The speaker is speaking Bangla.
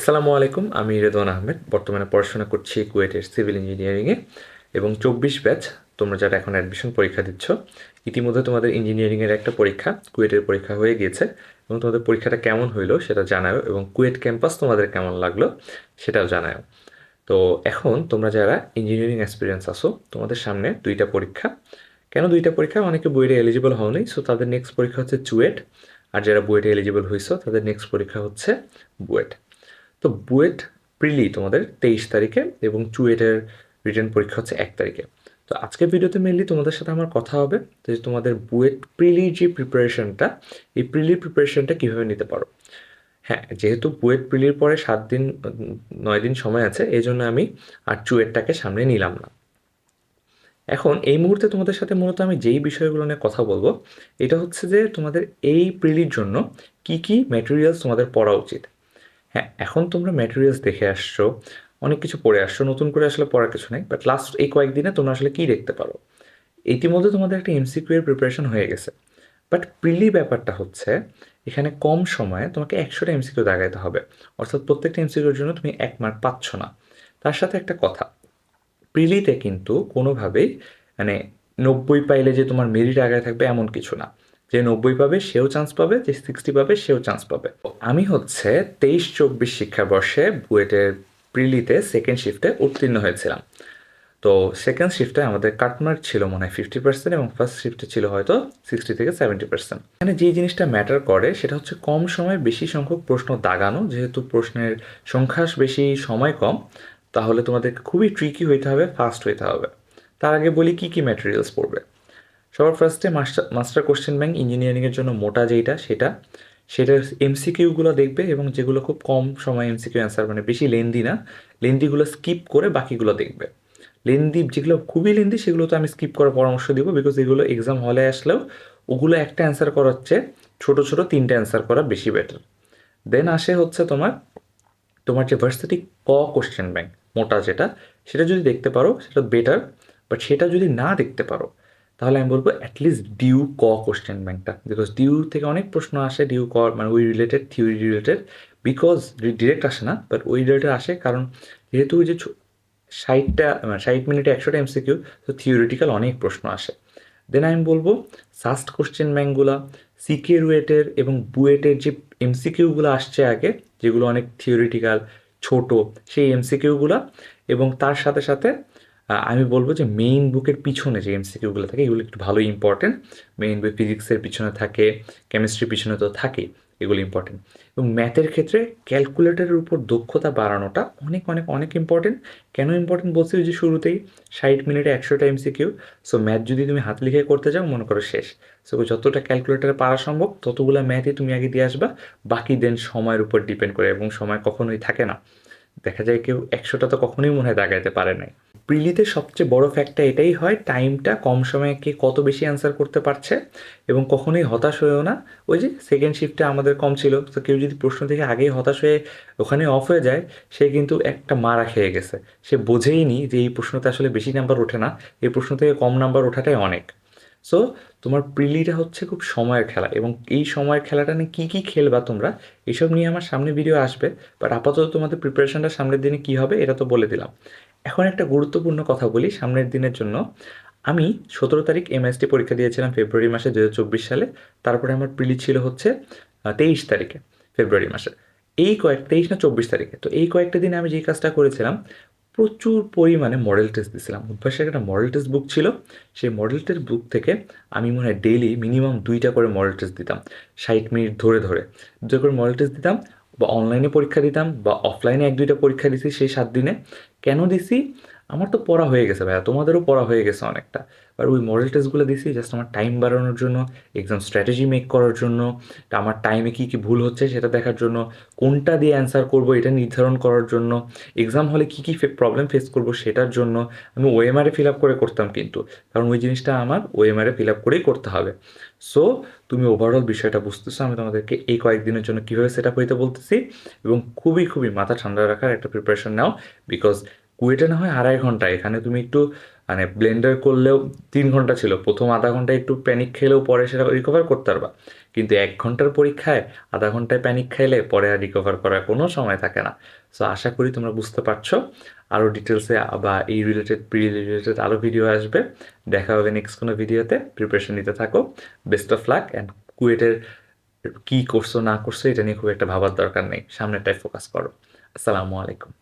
আসসালামু আলাইকুম, আমি রেদওয়ান আহমেদ। বর্তমানে পড়াশোনা করছি কুয়েটের সিভিল ইঞ্জিনিয়ারিংয়ে এবং চব্বিশ ব্যাচ তোমরা যারা এখন অ্যাডমিশন পরীক্ষা দিচ্ছ, ইতিমধ্যে তোমাদের ইঞ্জিনিয়ারিংয়ের একটা পরীক্ষা, কুয়েটের পরীক্ষা হয়ে গিয়েছে এবং তোমাদের পরীক্ষাটা কেমন হইল সেটা জানাও এবং কুয়েট ক্যাম্পাস তোমাদের কেমন লাগল সেটাও জানাও তো এখন তোমরা যারা ইঞ্জিনিয়ারিং এক্সপিরিয়েন্স আসো তোমাদের সামনে দুইটা পরীক্ষা। কেন দুইটা পরীক্ষা? অনেকে বইয়ে এলিজিবল হওনি সো তাদের নেক্সট পরীক্ষা হচ্ছে চুয়েট। আর যারা বুয়েটে এলিজিবল হয়েছো তাদের নেক্সট পরীক্ষা হচ্ছে বুয়েট। তো বুয়েট প্রিলি তোমাদের তেইশ তারিখে এবং চুয়েটের রিটার্ন পরীক্ষা হচ্ছে এক তারিখে। তো আজকের ভিডিওতে মেনলি তোমাদের সাথে আমার কথা হবে যে তোমাদের বুয়েট প্রিলি যে প্রিপারেশনটা এই প্রিলির প্রিপারেশনটা কীভাবে নিতে পারো। হ্যাঁ যেহেতু বুয়েট প্রিলির পরে সাত দিন, নয় দিন সময় আছে, এই জন্য আমি আর চুয়েটটাকে সামনে নিলাম না। এখন এই মুহূর্তে তোমাদের সাথে মূলত আমি যেই বিষয়গুলো নিয়ে কথা বলব, এটা হচ্ছে যে তোমাদের এই প্রিলির জন্য কি কি ম্যাটেরিয়ালস তোমাদের পড়া উচিত। হ্যাঁ এখন তোমরা ম্যাটেরিয়ালস দেখে আসছো, অনেক কিছু পড়ে আসছো, নতুন করে আসলে পড়ার কিছু নেই বাট লাস্ট এই কয়েকদিনে তোমরা আসলে কী দেখতে পারো? ইতিমধ্যে তোমাদের একটা এমসিকিউ এর প্রিপারেশন হয়ে গেছে বাট প্রিলি ব্যাপারটা হচ্ছে, এখানে কম সময়ে তোমাকে একশোটা এমসিকিউ দাগাইতে হবে, অর্থাৎ প্রত্যেকটা এমসিকিউর জন্য তুমি এক মার্ক পাচ্ছ না। তার সাথে একটা কথা প্রিলিতে কিন্তু কোনোভাবেই মানে নব্বই পাইলে যে তোমার মেরিট আগায় থাকবে এমন কিছু না। যে নব্বই পাবে, সেও চান্স পাবে, যে সিক্সটি পাবে, সেও চান্স পাবে। আমি হচ্ছে তেইশ চব্বিশ শিক্ষাবর্ষে বুয়েটের প্রিলিতে সেকেন্ড শিফটে উত্তীর্ণ হয়েছিলাম। তো সেকেন্ড শিফটে আমাদের কাটমার্ক ছিল মনে হয় ফিফটি পার্সেন্ট এবং ফার্স্ট শিফটে ছিল হয়তো সিক্সটি থেকে সেভেন্টি পার্সেন্ট এখানে যে জিনিসটা ম্যাটার করে, সেটা হচ্ছে কম সময়ে বেশি সংখ্যক প্রশ্ন দাগানো। যেহেতু প্রশ্নের সংখ্যা বেশি, সময় কম, তাহলে তোমাদের খুবই ট্রিকি হইতে হবে ফাস্ট হইতে হবে। তার আগে বলি কি কি ম্যাটেরিয়ালস পড়বে? সবার ফার্স্টে মাস্টার মাস্টার কোশ্চেন ব্যাংক ইঞ্জিনিয়ারিংয়ের জন্য মোটা যেইটা, সেটা। সেটার এমসিকিউগুলো দেখবে এবং যেগুলো খুব কম সময় এমসিকিউ অ্যান্সার মানে বেশি লেন্দি না লেন্দিগুলো স্কিপ করে বাকিগুলো দেখবে। লেন্দি যেগুলো খুবই লেন্দি সেগুলো তো আমি স্কিপ করার পরামর্শ দিব বিকজ এগুলো এক্সাম হলে আসলেও ওগুলো একটা অ্যান্সার করার চেয়ে ছোটো ছোটো তিনটে অ্যান্সার করা বেশি বেটার দেন আসে হচ্ছে তোমার তোমার যে ভার্সিটি ক কোশ্চেন ব্যাংক মোটা যেটা, সেটা যদি দেখতে পারো, সেটা বেটার বাট সেটা যদি না দেখতে পারো তাহলে আমি বলব অ্যাটলিস্ট ডিউ ক কোশ্চেন ব্যাংকটা বিকজ ডিউ থেকে অনেক প্রশ্ন আসে ডিউ ক মানে ওই related theory related because direct আসে না বাট ওই রিলেটেড আসে কারণ যেহেতু ওই যে ষাটটা মানে ষাট মিনিটে একশোটা এমসিকিউ তো থিওরিটিক্যাল অনেক প্রশ্ন আসে। দেন আমি বলব সাস্ট কোশ্চেন ব্যাঙ্কগুলো সিকে রুয়েটের এবং বুয়েটের যে এমসিকিউগুলো আসছে আগে, যেগুলো অনেক থিওরিটিক্যাল ছোট, সেই এমসিকিউগুলো এবং তার সাথে সাথে আমি বলব যে মেইন বুকের পিছনে যে এমসিকিউগুলো থাকে, এগুলো একটু ভালো ইম্পর্টেন্ট মেইন বই ফিজিক্সের পিছনে থাকে কেমিস্ট্রির পিছনে তো থাকেই এগুলো ইম্পর্টেন্ট এবং ম্যাথের ক্ষেত্রে ক্যালকুলেটরের উপর দক্ষতা বাড়ানোটা অনেক অনেক অনেক ইম্পর্টেন্ট কেন ইম্পর্টেন্ট বলছি যে শুরুতেই? ষাট মিনিটে একশোটা এমসিকিউ সো ম্যাথ যদি তুমি হাত লিখে করতে যাও, মনে করো শেষ। সো যতটা ক্যালকুলেটারে পারা সম্ভব, ততগুলো ম্যাথই তুমি আগে দিয়ে আসবা। বাকি দেন সময়ের উপর ডিপেন্ড করে, এবং সময় কখনোই থাকে না। দেখা যায় কেউ একশোটা তো কখনোই মনে হয় দাগাইতে পারে নাই। প্রিলিতে সবচেয়ে বড় ফ্যাক্টটা এটাই হয় টাইমটা কম সময়ে কে কত বেশি অ্যান্সার করতে পারছে এবং কখনোই হতাশ হয়েও না। ওই যে সেকেন্ড শিফটে আমাদের কম ছিল, তো কেউ যদি প্রশ্ন থেকে আগেই হতাশ হয়ে ওখানে অফ হয়ে যায়, সে কিন্তু একটা মারা খেয়ে গেছে। সে বোঝেই নি যে এই প্রশ্নতে আসলে বেশি নাম্বার ওঠে না, এই প্রশ্ন থেকে কম নাম্বার ওঠাটাই অনেক। সো তোমার প্রিলিটা হচ্ছে খুব সময়ের খেলা এবং এই সময়ের খেলাটা নিয়ে কী কী খেলবা তোমরা, এসব নিয়ে আমার সামনে ভিডিও আসবে বাট আপাতত তোমাদের প্রিপারেশনটা সামনের দিনে কী হবে, এটা তো বলে দিলাম। এখন একটা গুরুত্বপূর্ণ কথা বলি সামনের দিনের জন্য। আমি সতেরো তারিখ এমএসটি পরীক্ষা দিয়েছিলাম ফেব্রুয়ারি মাসে দু চব্বিশ সালে। তারপরে আমার প্রিলি ছিল হচ্ছে তেইশ তারিখে ফেব্রুয়ারি মাসে। এই কয়েক, তেইশ না চব্বিশ তারিখে। তো এই কয়েকটা দিনে আমি যেই কাজটা করেছিলাম, প্রচুর পরিমাণে মডেল টেস্ট দিয়েছিলাম অভ্যাসের একটা মডেল টেস্ট বুক ছিল। সেই মডেল টেস্ট বুক থেকে আমি মনে হয় ডেইলি মিনিমাম দুইটা করে মডেল টেস্ট দিতাম। ষাট মিনিট ধরে ধরে। দুটো করে মডেল টেস্ট দিতাম। বা অনলাইনে পরীক্ষা দিতাম বা অফলাইনে এক দুইটা পরীক্ষা দিছি সেই সাত দিনে। কেন দিছি? আমার তো পড়া হয়ে গেছে ভাইয়া, তোমাদেরও পড়া হয়ে গেছে অনেকটা। আর ওই মডেল টেস্টগুলো দিছি জাস্ট আমার টাইম বাড়ানোর জন্য এক্সাম স্ট্র্যাটেজি মেক করার জন্য আমার টাইমে কী কী ভুল হচ্ছে সেটা দেখার জন্য, কোনটা দিয়ে অ্যান্সার করব এটা নির্ধারণ করার জন্য এক্সাম হলে কী কী প্রবলেম ফেস করব সেটার জন্য, আমি ওএমআরে ফিল আপ করে করতাম কিন্তু। কারণ ওই জিনিসটা আমার ওএমআরে ফিল আপ করেই করতে হবে। সো তুমি ওভারঅল বিষয়টা বুঝতেছো, আমি তোমাদেরকে এই কয়েকদিনের জন্য কীভাবে সেট আপ হইতে বলতেছি, এবং খুবই খুবই মাথা ঠান্ডা রাখার একটা প্রিপারেশন নাও বিকজ কুয়েটে না হয় আড়াই ঘণ্টা, এখানে তুমি একটু মানে ব্লেন্ডার করলেও তিন ঘণ্টা ছিল, প্রথম আধা ঘণ্টা একটু প্যানিক খেলেও পরে সেটা রিকভার করতে পারবা। কিন্তু এক ঘণ্টার পরীক্ষায় আধা ঘন্টায় প্যানিক খাইলে পরে আর রিকভার করার কোনো সময় থাকে না। সো আশা করি তোমরা বুঝতে পারছ। আরও ডিটেলসে বা এই রিলেটেড প্রি রিলেটেড আরও ভিডিও আসবে। দেখা হবে নেক্সট কোনো ভিডিওতে প্রিপারেশন নিতে থাকো। বেস্ট অফ লাক অ্যান্ড কুয়েটের কী করছ না করছ এটা নিয়ে খুব একটা ভাবার দরকার নেই। সামনেরটাই ফোকাস করো। আসসালামু আলাইকুম।